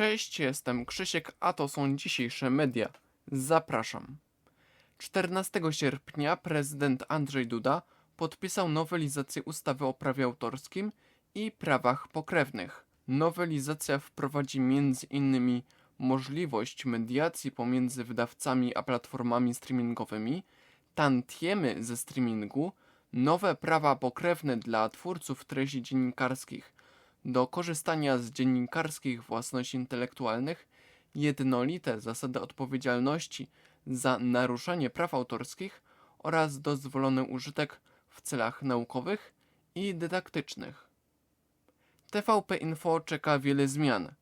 Cześć, jestem Krzysiek, a to są dzisiejsze media. Zapraszam. 14 sierpnia prezydent Andrzej Duda podpisał nowelizację ustawy o prawie autorskim i prawach pokrewnych. Nowelizacja wprowadzi m.in. możliwość mediacji pomiędzy wydawcami a platformami streamingowymi, tantiemy ze streamingu, nowe prawa pokrewne dla twórców treści dziennikarskich do korzystania z dziennikarskich własności intelektualnych, jednolite zasady odpowiedzialności za naruszenie praw autorskich oraz dozwolony użytek w celach naukowych i dydaktycznych. TVP Info czeka wiele zmian.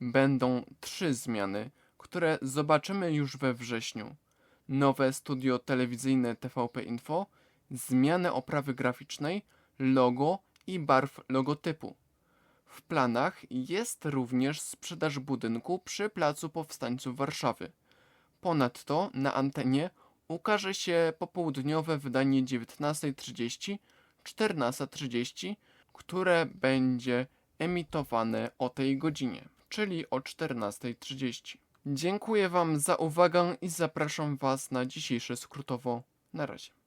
Będą trzy zmiany, które zobaczymy już we wrześniu. Nowe studio telewizyjne TVP Info, zmianę oprawy graficznej, logo i barw logotypu. W planach jest również sprzedaż budynku przy Placu Powstańców Warszawy. Ponadto na antenie ukaże się popołudniowe wydanie 19.30, 14.30, które będzie emitowane o tej godzinie, czyli o 14.30. Dziękuję Wam za uwagę i zapraszam Was na dzisiejsze skrótowo. Na razie.